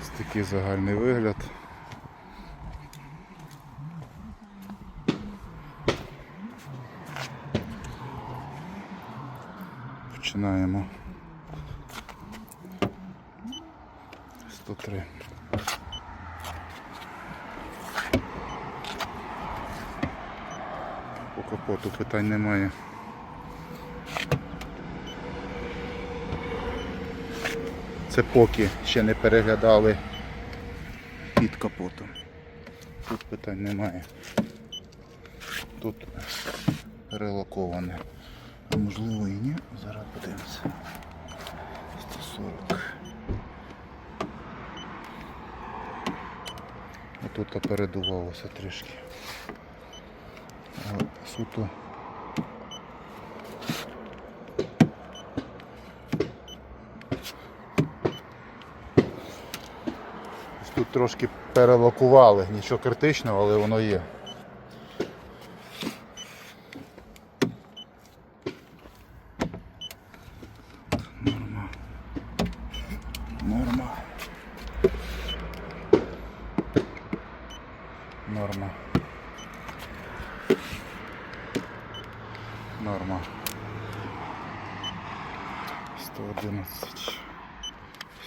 Ось такий загальний вигляд. Починаємо. 103. По капоту питань немає. Це поки ще не переглядали під капотом. Тут питань немає. Тут релоковане. А можливо і ні. Зараз подивимося. 140. А тут передувалося трішки. Суто трошки перелокували, нічого критичного, але воно є. Норма. Норма. Норма. Норма. 111.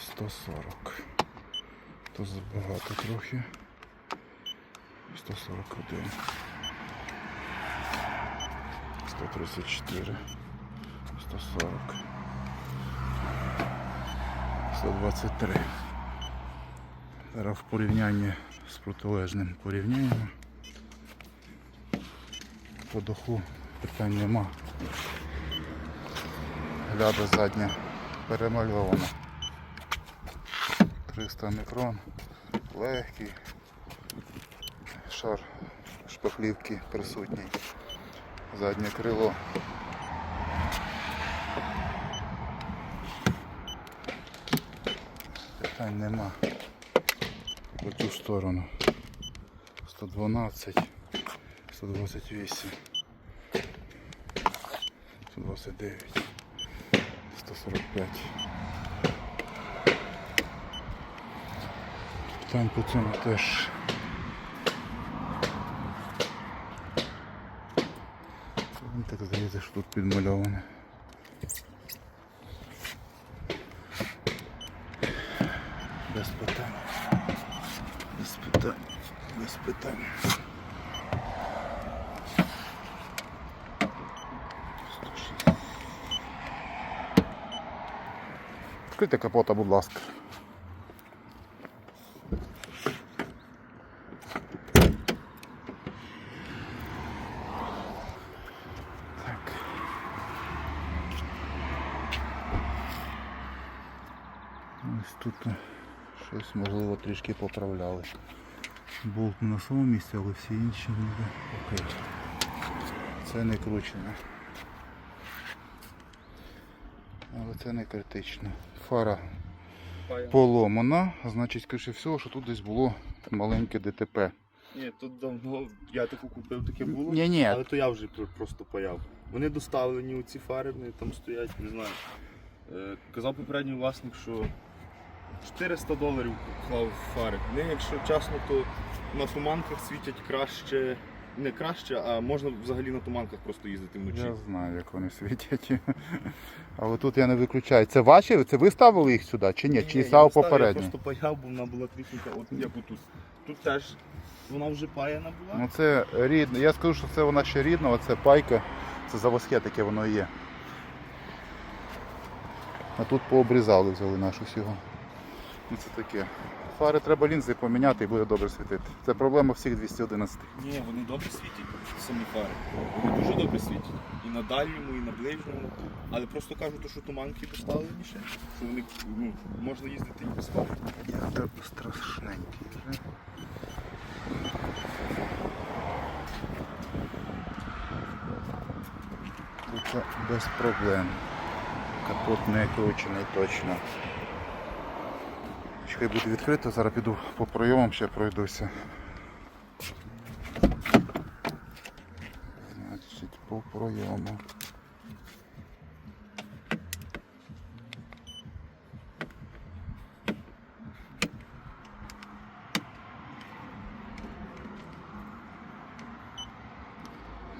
140. То забагато трохи. 141. 134. 140. 123. Зараз в порівнянні з протилежним порівняємо. По даху питань нема. Гляда задня перемальована. 300 мікрон, легкий, шар шпаклівки присутній, заднє крило. Питань нема. По ту сторону. 112, 128, 129, 145. Питань по цьому теж. Мені так здається, що тут підмальоване. Без питань. Без питань. Без питань. 106. Відкрийте капота, будь ласка. Ось тут щось можливо трішки поправляли. Болт не на своєму місці, але всі інші ніби окей. Це не кручене. Але це не критично. Фара поломана, значить, скоріше всього, що тут десь було маленьке ДТП. Ні, тут давно я таку купив, таке було. Ні-ні. Але то я вже просто паяв. Вони доставлені у ці фари, вони там стоять, не знаю. Е, казав попередній власник, що 400 доларів клав фари. Вони, якщо чесно, то на туманках світять краще. Не краще, а можна взагалі на туманках просто їздити вночі. Я знаю, як вони світять. Але тут я не виключаю. Це ваші? Це ви ставили їх сюди чи ні? Чи я став ставив, попередньо? Я просто паяв, бо вона була трішненька, от як отут. Тут теж вона вже паяна була. Ну це рідне. Я скажу, що це вона ще рідна, оце пайка, це заводське таке воно і є. А тут пообрізали, взяли нашу всього. Ну це таке. Фари треба лінзи поміняти і буде добре світити. Це проблема всіх 211. Ні, вони добре світять, самі фари. Вони дуже добре світять. І на дальньому, і на ближньому. Але просто кажуть, що туманки доставленіше, що вони ну, можна їздити і без фар. Я так страшненький. вже. Тут без проблем. Капот не кручений точно. Чекай буде відкрито, зараз піду по пройомам ще пройдуся. Значить, по пройому.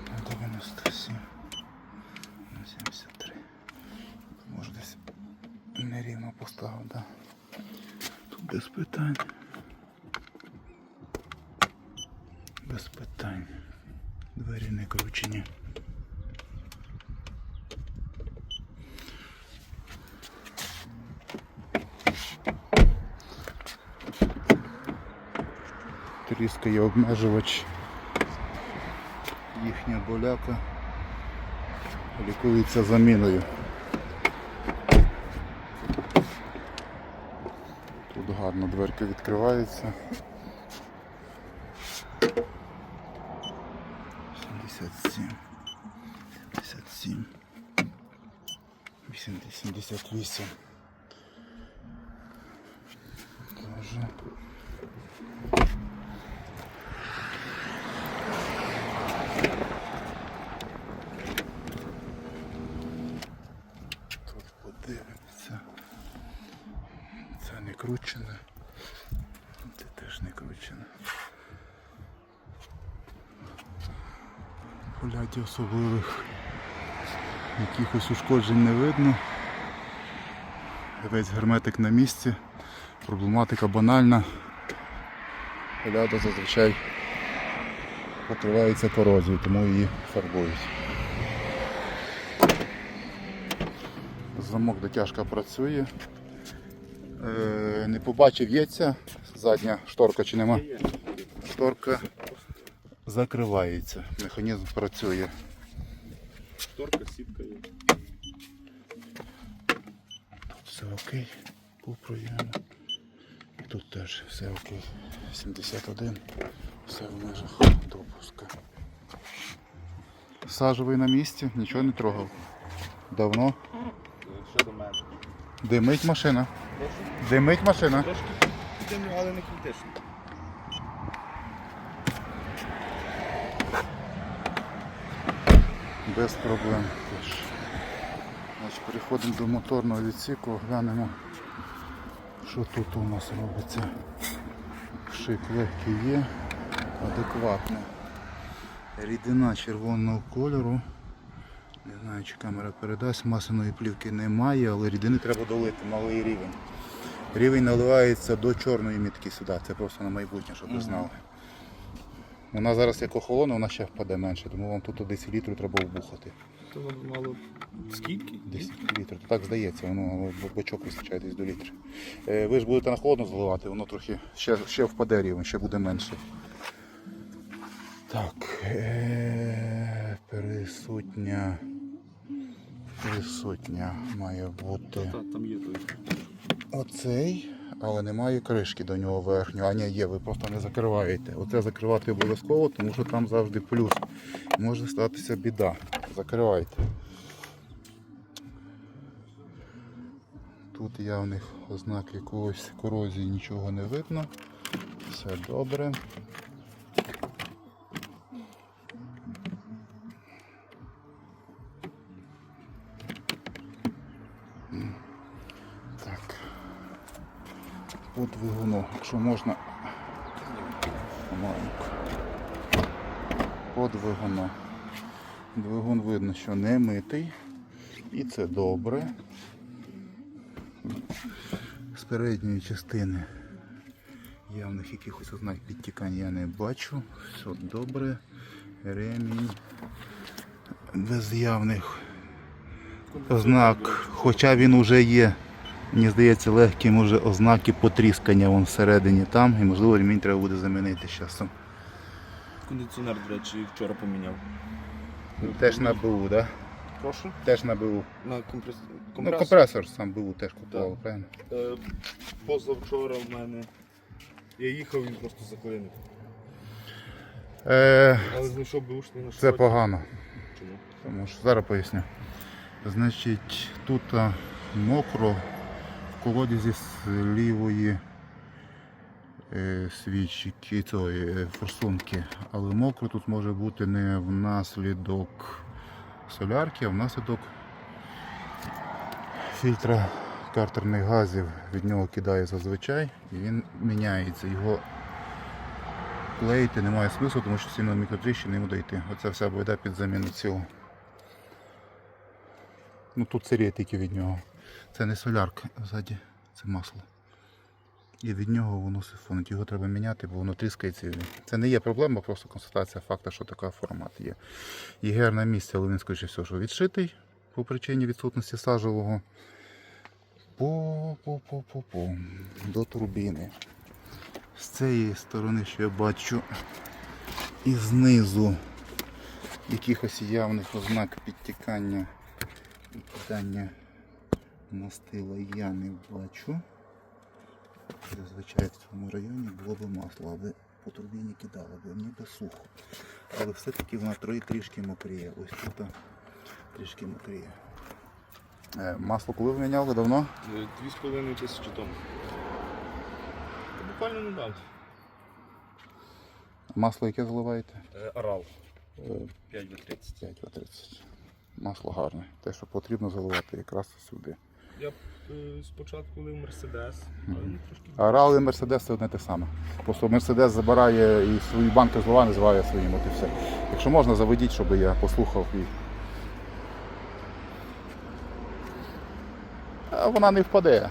На 97 на 73. Може десь нерівно поставив, да. Тут без питань. Без питань. Двері не кручені. Тріскає обмежувач. Їхня боляка лікується заміною. Тут гарно дверка відкривається. 77, 77, 88. Тоже. Тут подивимося. Це не кручене. Це теж не кручене. Поляті особливих якихось ушкоджень не видно. Весь герметик на місці. Проблематика банальна. Поляда зазвичай покривається корозією, тому її фарбують. Замок дотяжка працює. Е, не побачив яйця, задня шторка чи нема. Шторка закривається. Механізм працює. Шторка, сітка є. Тут все окей. По пройому. І тут теж все окей. 71. Все в межах допуска. Сажовий на місці, нічого не трогав. Давно. Що до мене? Димить машина. Димить машина. Трошки підемо, але не критично. Без проблем теж. Значить, переходимо до моторного відсіку, глянемо, що тут у нас робиться. Шик легкий є, адекватно. Рідина червоного кольору. Не знаю, чи камера передасть, масляної плівки немає, але рідини треба долити, малий рівень. Рівень наливається до чорної мітки сюди, це просто на майбутнє, щоб ви знали. Вона зараз як охолоне, вона ще впаде менше, тому вам тут 10 літрів треба вбухати. То воно мало. Скільки? 10 літрів. Так здається, воно бачок вистачає десь до літра. Е, Ви ж будете на холодно заливати, воно трохи ще, ще впаде рівень, ще буде менше. Так. Е, присутня. Присутня має бути. Та, там є той. Оцей, але немає кришки до нього верхнього. А ні, є, ви просто не закриваєте. Оце закривати обов'язково, тому що там завжди плюс. Може статися біда. Закривайте. Тут явних ознак якогось корозії нічого не видно. Все добре. По двигуну, якщо можна. По двигуну. Двигун видно, що не митий. І це добре. З передньої частини явних якихось ознак підтікань я не бачу. Все добре. Ремінь. Без явних ознак, хоча він уже є, мені здається, легкі може ознаки потріскання вон всередині там, і можливо ремінь треба буде замінити з часом. Кондиціонер, до речі, вчора поміняв. Теж на БУ, да? Прошу? Теж на БУ. На компрес... Ну, компресор. компресор сам БУ теж купував, Так. правильно? Е, Позавчора в мене. Я їхав, він просто заклинив. Е, Але знайшов бушний на це погано. Чому? Тому що зараз поясню. Значить, тут а, мокро колодязі з лівої е, свічки цієї е, форсунки. Але мокро тут може бути не внаслідок солярки, а внаслідок фільтра картерних газів. Від нього кидає зазвичай і він міняється. Його клеїти немає смислу, тому що сильно мікротріщини йому дойти. Оце все буде під заміну цього. Ну тут сиріє тільки від нього. Це не солярка ззаді, це масло. І від нього воно сифонить. Його треба міняти, бо воно тріскається. Це не є проблема, просто констатація факту, що така формат є. ЄГР на місці, але він, скоріше все, що відшитий по причині відсутності сажевого. По, по, по, по, по, до турбіни. З цієї сторони, що я бачу, і знизу якихось явних ознак підтікання і кидання мастила я не бачу. Зазвичай в цьому районі було б масло, аби по турбіні кидало б, ніби сухо. Але все-таки вона трішки мокріє. Ось тут трішки мокріє. Е, Масло коли ви міняли давно? Е, Дві з половиною тисячі тонн. Буквально недавно. Масло яке заливаєте? Орал. Е, 5 в 30. 5 в 30. Масло гарне. Те, що потрібно заливати якраз сюди. Я е, спочатку лив Мерседес, але трошки. Арал і Мерседес це одне те саме. Просто Мерседес забирає і свої банки злива називає своїм, от і все. Якщо можна, заведіть, щоб я послухав і. А вона не впаде.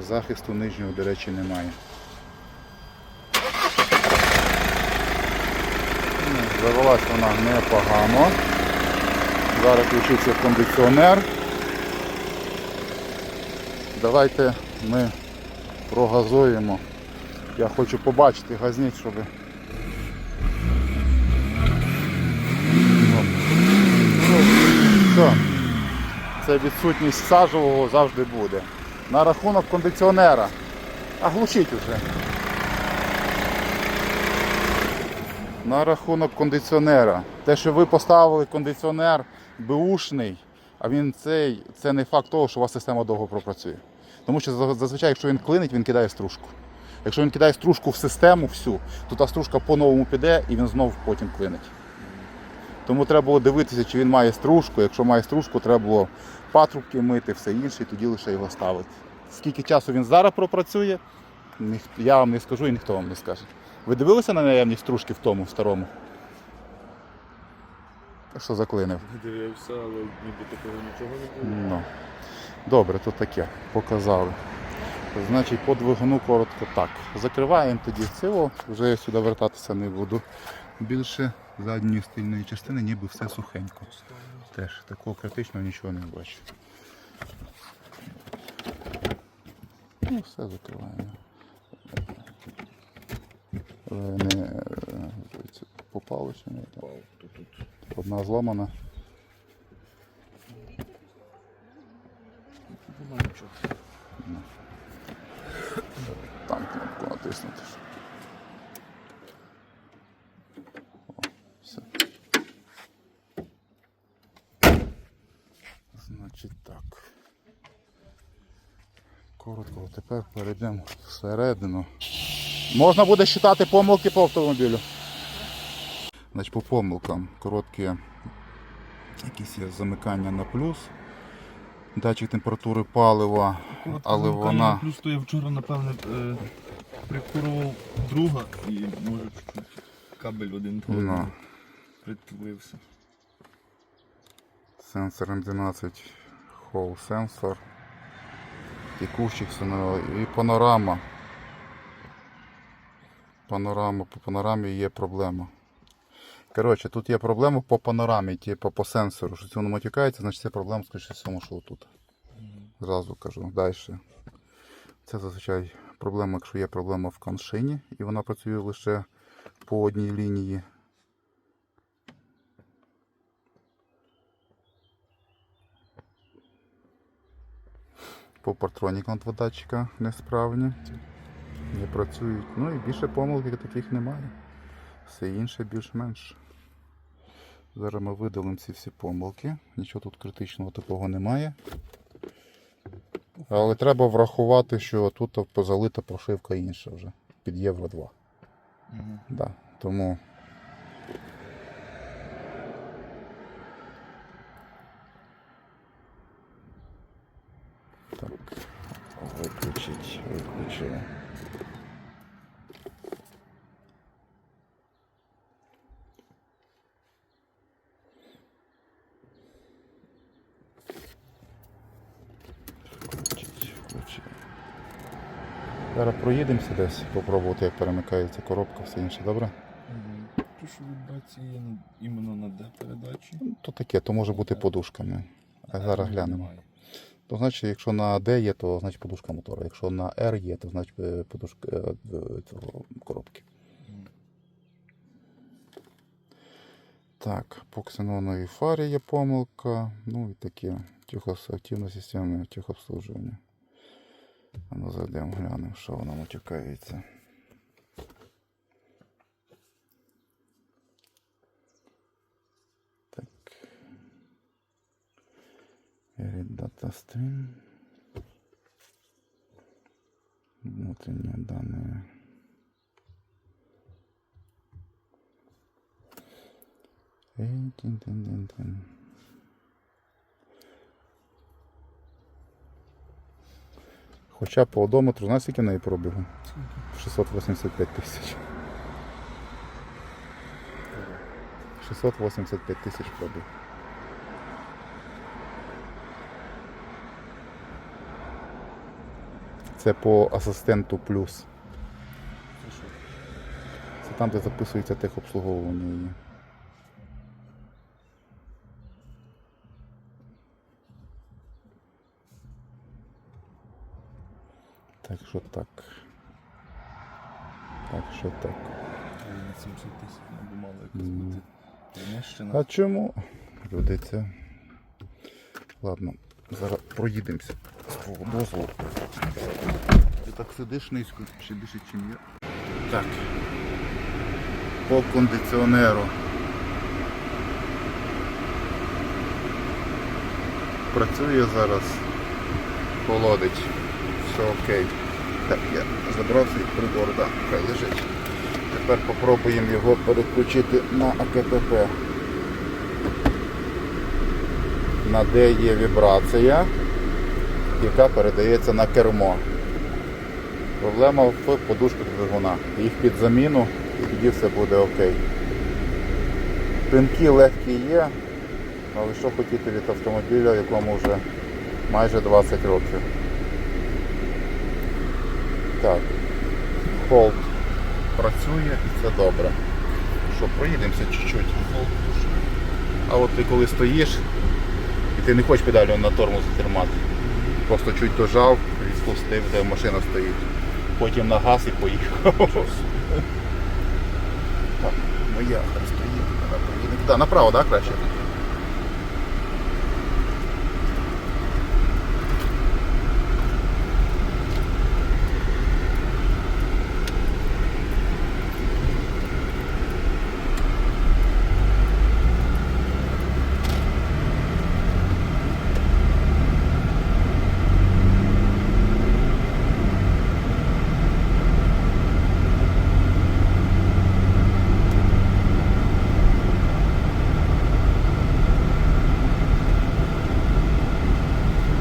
Захисту нижнього, до речі, немає. Ну, Завелась вона непогано. Зараз включиться кондиціонер. Давайте ми прогазуємо. Я хочу побачити газніт, щоб. Все. Це відсутність сажового завжди буде. На рахунок кондиціонера. А глушіть уже. На рахунок кондиціонера. Те, що ви поставили кондиціонер беушний, а він цей, це не факт того, що у вас система довго пропрацює. Тому що зазвичай, якщо він клинить, він кидає стружку. Якщо він кидає стружку в систему всю, то та стружка по-новому піде і він знов потім клинить. Тому треба було дивитися, чи він має стружку. Якщо має стружку, треба було патрубки мити, все інше, і тоді лише його ставити. Скільки часу він зараз пропрацює, я вам не скажу і ніхто вам не скаже. Ви дивилися на наявність стружки в тому в старому? Що заклинив? Дивився, але ніби такого нічого не було. Ну. Добре, то таке. Показали. Значить, по двигуну коротко так. Закриваємо тоді цього, вже я сюди вертатися не буду. Більше задньої стильної частини ніби все сухенько. Теж такого критичного нічого не бачу. Ну, все закриваємо. Не е, попали чи ні? Одна зламана. Нема нічого. Там кнопку натиснути. О, все. Значить так. Коротко, тепер перейдемо всередину. Можна буде считати помилки по автомобілю. Значить, по помилкам. Короткі якісь є замикання на плюс. Датчик температури палива, але вона. Плюс то я вчора, напевне, е, прикурував друга і може кабель один Ну. притулився. Сенсор М12 Hall сенсор. Текущих сигналів і панорама. Панорама, по панорамі є проблема. Коротше, тут є проблема по панорамі, типу по сенсору. Що воно матюкається, значить це проблема, скоріше всьому, що отут. Зразу кажу. Далі. Це зазвичай проблема, якщо є проблема в коншині і вона працює лише по одній лінії. По партронікам два датчика несправні. Не працюють. Ну і більше помилок таких немає. Все інше більш-менш. Зараз ми видалимо ці всі помилки. Нічого тут критичного такого немає. Але треба врахувати, що тут позалита прошивка інша вже під Євро 2. Угу. Да. Тому. Так. Виключить, виключили. Проїдемося десь, попробувати, як перемикається коробка, все інше, добре? Ту, що вібрації є іменно на Д-передачі. Ну, То таке, то може бути подушками. А зараз глянемо. То значить, якщо на D є, то значить подушка мотора. Якщо на R є, то значить е, подушка е, цього коробки. Так, по ксеноновій фарі є помилка. Ну і таке. Тихоактивна система техобслуживання. А ну зайдемо, глянемо, що вона матюкається. Так. Data stream. Внутренние данные. Эй, тин-тин-тин-тин. Хоча по одометру, знаєш, скільки неї пробігу? 685 тисяч. 685 тисяч пробіг. Це по асистенту плюс. Це там, де записується техобслуговування її. Так що так. Так що так. Ой, на 700 тисяч або мало якось бути. А чому? Люди, це. Ладно, зараз проїдемося з твого дозволу. Ти так сидиш низько, ще більше, ніж я. Так. По кондиціонеру. Працює зараз. Холодить. Все окей. Так, я забрав свій прибор, так, хай лежить. Тепер попробуємо його переключити на АКТП. На де є вібрація, яка передається на кермо. Проблема в подушках двигуна. Їх під заміну і тоді все буде окей. Пинки легкі є, але що хотіти від автомобіля, якому вже майже 20 років. Так, холд працює і це добре. Що, проїдемося чуть-чуть. А от ти коли стоїш і ти не хочеш педалю на тормоз тримати. Просто чуть дожав і спустив, де машина стоїть. Потім на газ і поїхав. Так, моя хай стоїть, вона проїде. Да, направо, так, краще?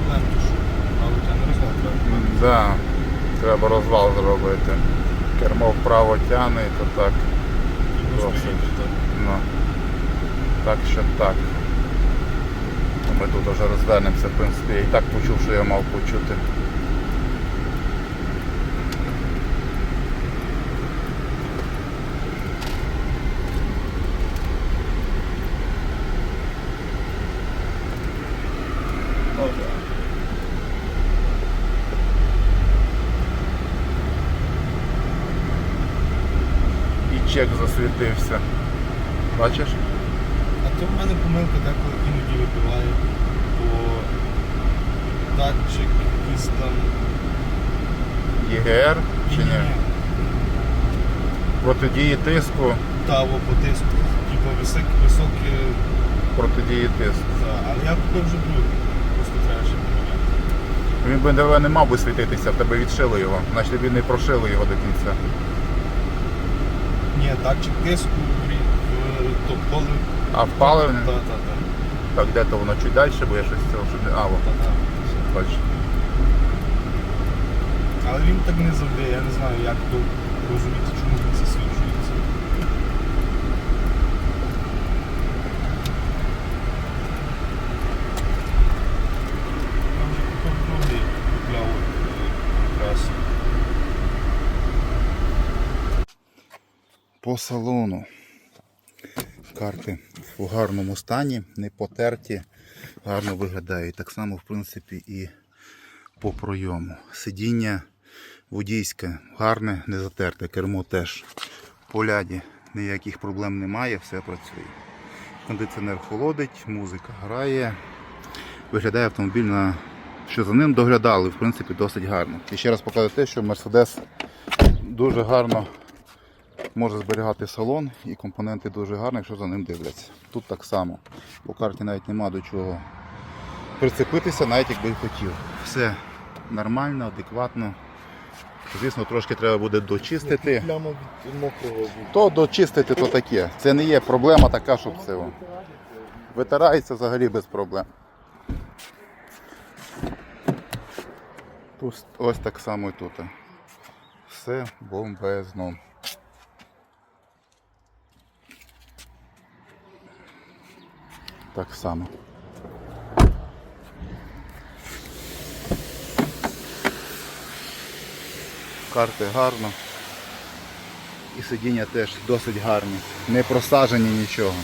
Лемки що? Але я не розглядаю. Да, треба розвал зробити. Кермо вправо тягне і то так. Досить. Ну, так що так. Ми тут вже розвернемося, в принципі, я і так почув, що я мав почути. І чек засвітився. Бачиш? А то в мене помилка деколи іноді вибиває, бо датчик якийсь там. ЄГР чи ні? Протидії тиску. Та або по тиску. Типу високі, високі протидії тиску. Так, але я купив вже другий. Просто треба ще поміняти. Він би напевно, не мав би світитися, в тебе відшили його, значить тобі не прошили його до кінця. Ні, датчик тиску, рі- е, то коли. А впаливне? Так, так, так. Так, де то воно чуть далі, бо я щось цього. А, во, Та, та. бачиш. Але він так не завжди, я не знаю, як розуміти, чому він засвідчується. Я вже купив другий, купляв е. По салону. Карти в гарному стані, не потерті, гарно виглядають. Так само, в принципі, і по пройому. Сидіння водійське, гарне, не затерте, кермо теж. По ляді ніяких проблем немає, все працює. Кондиціонер холодить, музика грає. Виглядає автомобіль на що за ним доглядали, в принципі, досить гарно. І ще раз покажу те, що Mercedes дуже гарно може зберігати салон і компоненти дуже гарні, якщо за ним дивляться. Тут так само. По карті навіть нема до чого прицепитися, навіть якби хотів. Все нормально, адекватно. Звісно, трошки треба буде дочистити. То дочистити, то таке. Це не є проблема така, щоб це. Витирається взагалі без проблем. Тут ось так само і тут. Все бомбезно. Так само. Карти гарно. І сидіння теж досить гарні. Не просажені нічого.